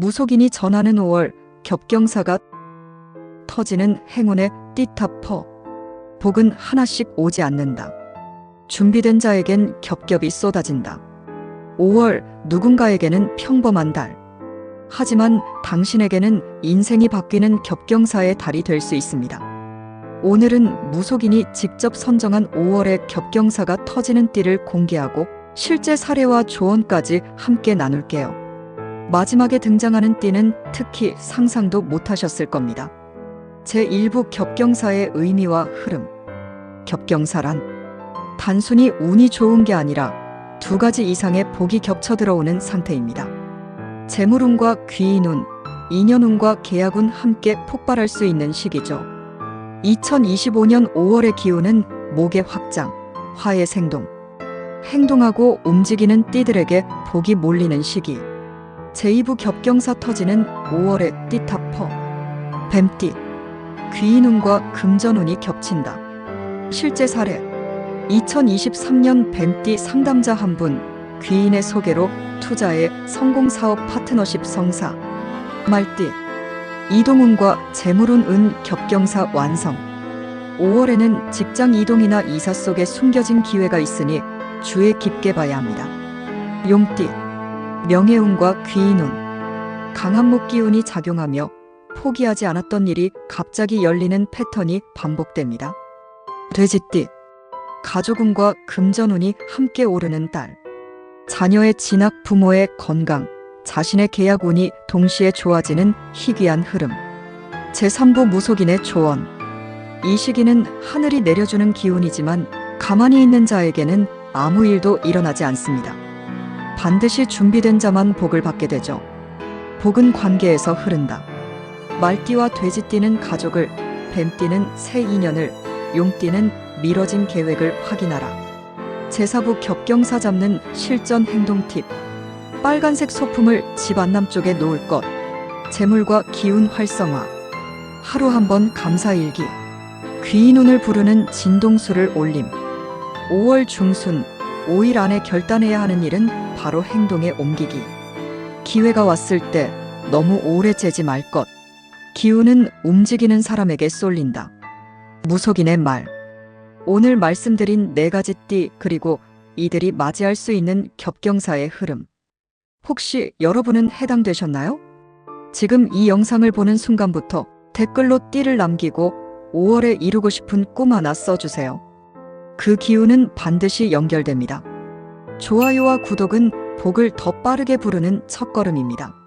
무속인이 전하는 5월 겹경사가 터지는 행운의 띠타퍼. 복은 하나씩 오지 않는다. 준비된 자에겐 겹겹이 쏟아진다. 5월 누군가에게는 평범한 달. 하지만 당신에게는 인생이 바뀌는 겹경사의 달이 될 수 있습니다. 오늘은 무속인이 직접 선정한 5월의 겹경사가 터지는 띠를 공개하고 실제 사례와 조언까지 함께 나눌게요. 마지막에 등장하는 띠는 특히 상상도 못하셨을 겁니다. 제1부 겹경사의 의미와 흐름. 겹경사란 단순히 운이 좋은 게 아니라 두 가지 이상의 복이 겹쳐 들어오는 상태입니다. 재물운과 귀인운, 인연운과 계약운 함께 폭발할 수 있는 시기죠. 2025년 5월의 기운은 목의 확장, 화의 생동, 행동하고 움직이는 띠들에게 복이 몰리는 시기. 제2부 겹경사 터지는 5월의 띠타퍼, 뱀띠, 귀인운과 금전운이 겹친다. 실제 사례 2023년 뱀띠 상담자 한 분, 귀인의 소개로 투자의 성공사업 파트너십 성사, 말띠, 이동운과 재물운 은 겹경사 완성. 5월에는 직장 이동이나 이사 속에 숨겨진 기회가 있으니 주의 깊게 봐야 합니다. 용띠, 명예운과 귀인운, 강한 목 기운이 작용하며 포기하지 않았던 일이 갑자기 열리는 패턴이 반복됩니다. 돼지띠, 가족운과 금전운이 함께 오르는 달, 자녀의 진학, 부모의 건강, 자신의 계약운이 동시에 좋아지는 희귀한 흐름. 제3부 무속인의 조언. 이 시기는 하늘이 내려주는 기운이지만 가만히 있는 자에게는 아무 일도 일어나지 않습니다. 반드시 준비된 자만 복을 받게 되죠. 복은 관계에서 흐른다. 말띠와 돼지띠는 가족을, 뱀띠는 새 인연을, 용띠는 미뤄진 계획을 확인하라. 제사부 겹경사 잡는 실전 행동 팁. 빨간색 소품을 집 안남쪽에 놓을 것. 재물과 기운 활성화. 하루 한 번 감사일기. 귀인운을 부르는 진동수를 올림. 5월 중순 5일 안에 결단해야 하는 일은 바로 행동에 옮기기. 기회가 왔을 때 너무 오래 재지 말 것. 기운은 움직이는 사람에게 쏠린다. 무속인의 말. 오늘 말씀드린 네 가지 띠 그리고 이들이 맞이할 수 있는 겹경사의 흐름. 혹시 여러분은 해당되셨나요? 지금 이 영상을 보는 순간부터 댓글로 띠를 남기고 5월에 이루고 싶은 꿈 하나 써주세요. 그 기운은 반드시 연결됩니다. 좋아요와 구독은 복을 더 빠르게 부르는 첫걸음입니다.